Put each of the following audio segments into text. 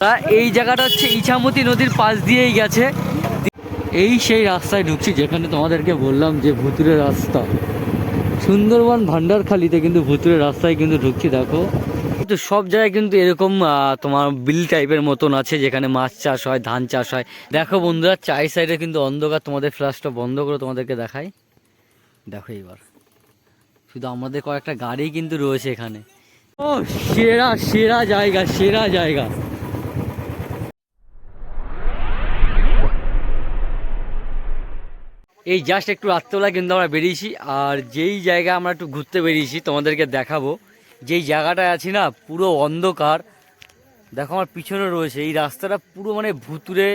তা এই জায়গাটা হচ্ছে ইছামতি নদীর পাশ দিয়েই গেছে। এই সেই রাস্তায় ঢুকছি যেখানে তোমাদেরকে বললাম যে ভুতুরের রাস্তা। সুন্দরবন ভান্ডারখালিতে কিন্তু ভুতুরের রাস্তায় কিন্তু ঢুকছি, দেখো। কিন্তু সব জায়গায় কিন্তু এরকম তোমার বিল টাইপের মতন আছে যেখানে মাছ চাষ হয়, ধান চাষ হয়। দেখো বন্ধুরা চাই সাইডে কিন্তু অন্ধকার। তোমাদের ফ্ল্যাশটা বন্ধ করে তোমাদেরকে দেখাই। দেখো এবার শুধু আমাদের কয়েকটা গাড়ি কিন্তু রয়েছে এখানে। ও, সেরা সেরা জায়গা সেরা জায়গা। এই জাস্ট একটু রাত্রেবেলা কিন্তু আমরা বেরিয়েছি, আর যেই জায়গা আমরা একটু ঘুরতে বেরিয়েছি, তোমাদেরকে দেখাবো। যেই জায়গাটায় আছি না, পুরো অন্ধকার। দেখো আমার পিছনে রয়েছে, এই রাস্তাটা পুরো মানে ভুতুরে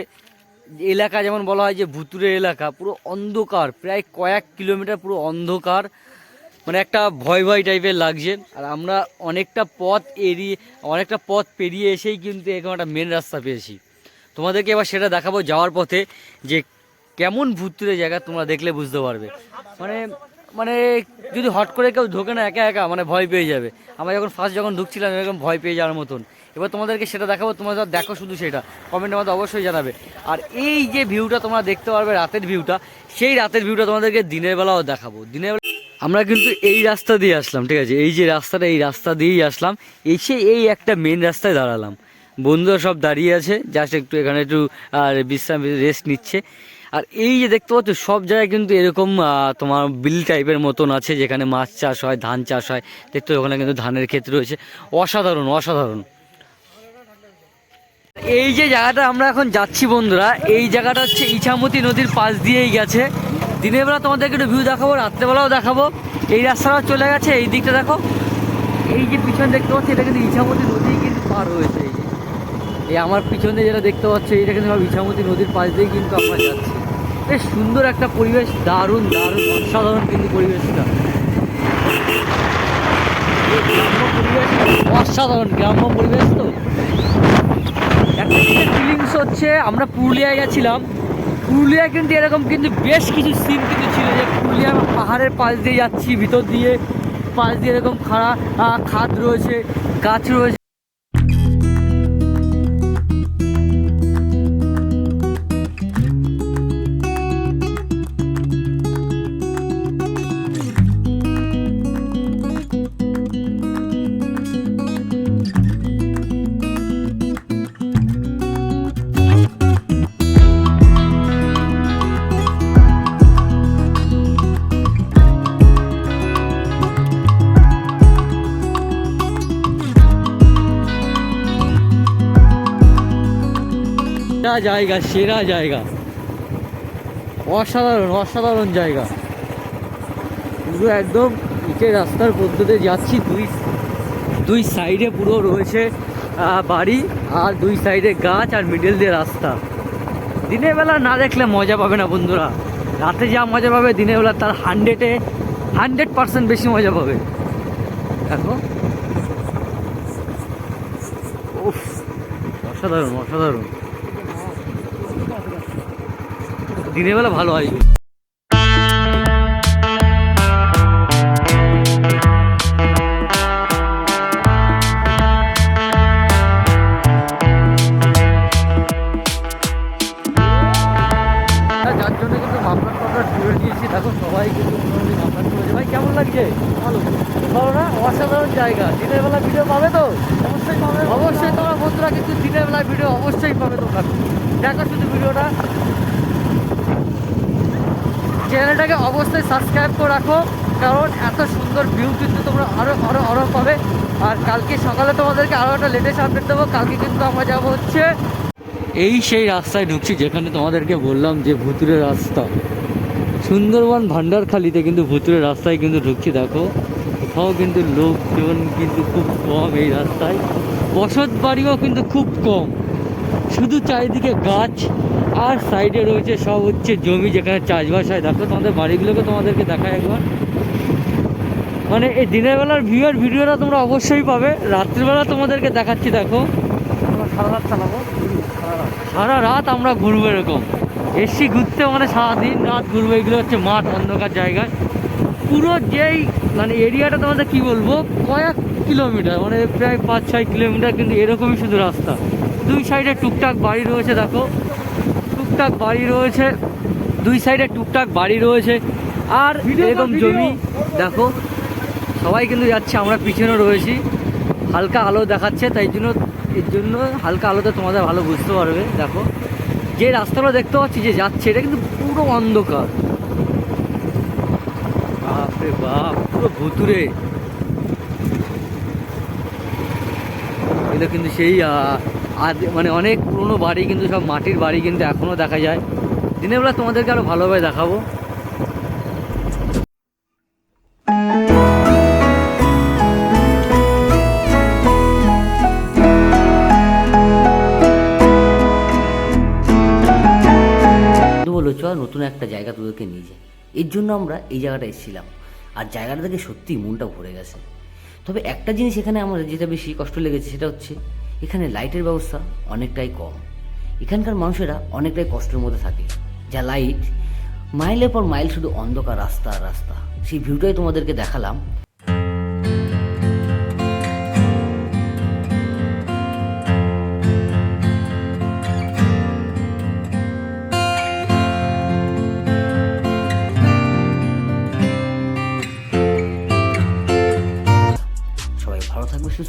এলাকা যেমন বলা হয় যে ভুতুরে এলাকা, পুরো অন্ধকার, প্রায় কয়েক কিলোমিটার পুরো অন্ধকার। মানে একটা ভয় ভয় টাইপের লাগছে, আর আমরা অনেকটা পথ এড়িয়ে, অনেকটা পথ পেরিয়ে এসেই কিন্তু এরকম একটা মেন রাস্তা পেয়েছি। তোমাদেরকে এবার সেটা দেখাবো যাওয়ার পথে যে কেমন ভুতুরে জায়গা তোমরা দেখলে বুঝতে পারবে। মানে মানে যদি হট করে কেউ ঢোকে না একা একা মানে ভয় পেয়ে যাবে। আমরা যখন ফার্স্ট যখন ঢুকছিলাম, এরকম ভয় পেয়ে যাওয়ার মতন। এবার তোমাদেরকে সেটা দেখাবো, তোমরা দেখো শুধু সেটা। কমেন্টের মধ্যে অবশ্যই জানাবে। আর এই যে ভিউটা তোমরা দেখতে পারবে, রাতের ভিউটা সেই রাতের ভিউটা তোমাদেরকে দিনের বেলাও দেখাবো। দিনের বেলা আমরা কিন্তু এই রাস্তা দিয়ে আসলাম, ঠিক আছে? এই যে রাস্তাটা, এই রাস্তা দিয়েই আসলাম। এসে এই একটা মেন রাস্তায় দাঁড়ালাম। বন্ধুরা সব দাঁড়িয়ে আছে জাস্ট একটু এখানে একটু, আর বিশ্রাম রেস্ট নিচ্ছে। আর এই যে দেখতে পাচ্ছ, সব জায়গায় কিন্তু এরকম তোমার বিল টাইপের মতন আছে, যেখানে মাছ চাষ হয়, ধান চাষ হয়। দেখতে ওখানে কিন্তু ধানের ক্ষেত রয়েছে। অসাধারণ অসাধারণ। এই যে জায়গাটা আমরা এখন যাচ্ছি, বন্ধুরা, এই জায়গাটা হচ্ছে ইছামতি নদীর পাশ দিয়েই গেছে। দিনের বেলা তোমাদেরকে একটু ভিউ দেখাবো, রাত্রেবেলাও দেখাবো। এই রাস্তাটা চলে গেছে, এই দিকটা দেখো। এই যে পিছনে দেখতে পাচ্ছি, এটা কিন্তু ইছামতি নদী কিন্তু পার হয়েছে। এই যে, এই আমার পিছনে যেটা দেখতে পাচ্ছ এটা কিন্তু সব ইছামতি নদীর পাশ দিয়েই কিন্তু আমরা যাচ্ছি। বেশ সুন্দর একটা পরিবেশ, দারুণ দারুণ, অসাধারণ কিন্তু পরিবেশটা। পরিবেশ, অসাধারণ গ্রাম্য পরিবেশ তো। একটা ফিলিংস হচ্ছে, আমরা পুরুলিয়ায় গেছিলাম। পুরুলিয়ায় কিন্তু এরকম কিন্তু বেশ কিছু সিন কিন্তু ছিল যে পুরুলিয়া পাহাড়ের পাশ দিয়ে যাচ্ছি, ভিতর দিয়ে পাশ দিয়ে এরকম খাড়া খাদ রয়েছে, গাছ রয়েছে। জায়গা, সেরা জায়গা। অসাধারণ অসাধারণ জায়গা। পুরো একদম ইটের রাস্তার পদ্ধতিতে যাচ্ছি, দুই দুই সাইডে পুরো রয়েছে বাড়ি আর দুই সাইডে গাছ আর মিডল দিয়ে রাস্তা। দিনের বেলা না দেখলে মজা পাবে না বন্ধুরা। রাতে যা মজা পাবে দিনের বেলা তার হান্ড্রেডে হান্ড্রেড পার্সেন্ট বেশি মজা পাবে। দেখো। অসাধারণ অসাধারণ। দিনের বেলা ভালো হয় যার জন্য কিন্তু সবাই মোটামুটি টুরেছে ভাই কেমন লাগছে? ভালো। ভালো না? অসাধারণ জায়গা। দিনের বেলা ভিডিও পাবে তো? অবশ্যই পাবে। অবশ্যই তোমরা বন্ধুরা কিন্তু দিনের বেলা ভিডিও অবশ্যই পাবে তোমরা। দেখো শুধু ভিডিওটা চ্যানেলটাকে অবশ্যই সাবস্ক্রাইব করে রাখো, কারণ এত সুন্দর ভিউ কিন্তু তোমরা আরও আরও আরও পাবে। আর কালকে সকালে তোমাদেরকে আরও একটা লেটেস্ট আপডেট দেবো, কালকে কিন্তু আমরা যাব হচ্ছে এই সেই রাস্তায় ঢুকছি, যেখানে তোমাদেরকে বললাম যে ভুতুরের রাস্তা। সুন্দরবন ভান্ডারখালিতে কিন্তু ভুতুরের রাস্তায় কিন্তু ঢুকছি, দেখো। কোথাও কিন্তু লোকজন কিন্তু খুব কম এই রাস্তায়। বসত বাড়িও কিন্তু খুব কম। শুধু চারিদিকে গাছ আর সাইডে রয়েছে সব হচ্ছে জমি যেখানে চাষবাস হয়। দেখো তোমাদের বাড়িগুলোকে তোমাদেরকে দেখায় একবার। মানে এই দিনের বেলার ভিউ আর ভিডিওটা তোমরা অবশ্যই পাবে। রাত্রিবেলা তোমাদেরকে দেখাচ্ছি দেখো। সারা রাত চালাবো। সারা রাত আমরা ঘুরবো এরকম। এসি ঘুরতে মানে সারাদিন রাত ঘুরবো এগুলো হচ্ছে মাঠ অন্ধকার জায়গায় পুরো যেই মানে এরিয়াটা তোমাদের কি বলব কয়েক কিলোমিটার মানে প্রায় পাঁচ ছয় কিলোমিটার কিন্তু এরকমই শুধু রাস্তা। দুই সাইডে টুকটাক বাড়ি রয়েছে দেখো। টুকটাক বাড়ি রয়েছে দুই সাইডে টুকটাক বাড়ি রয়েছে আর এরকম জমি দেখো সবাই কিন্তু যাচ্ছে আমরা পিছনে রয়েছি হালকা আলো দেখাচ্ছে তাই জন্য এর জন্য হালকা আলোতে তোমাদের ভালো বুঝতে পারবে দেখো। যে রাস্তাটা দেখতে পাচ্ছি যে যাচ্ছে এটা কিন্তু পুরো অন্ধকার। বাপরে বাপ পুরো ভুতুরে এটা কিন্তু সেই মানে অনেক পুরনো বাড়ি কিন্তু সব মাটির বাড়ি কিন্তু এখনও দেখা যায়। দিনের বেলা তোমাদেরকে আরও ভালোভাবে দেখাবো। বলল চ নতুন একটা জায়গা তোদেরকে নিয়ে যায় এর জন্য আমরা এই জায়গাটা এসেছিলাম। আর জায়গাটা থেকে সত্যিই মনটা ভরে গেছে। তবে একটা জিনিস এখানে আমার যেটা বেশি কষ্ট লেগেছে সেটা হচ্ছে এখানে লাইটের ব্যবস্থা অনেকটাই কম। এখানকার মানুষেরা অনেকটাই কষ্টের মধ্যে থাকে। যা লাইট, মাইলের পর মাইল শুধু অন্ধকার রাস্তা আর রাস্তা। সেই ভিউটাই তোমাদেরকে দেখালাম।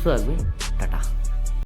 সবাই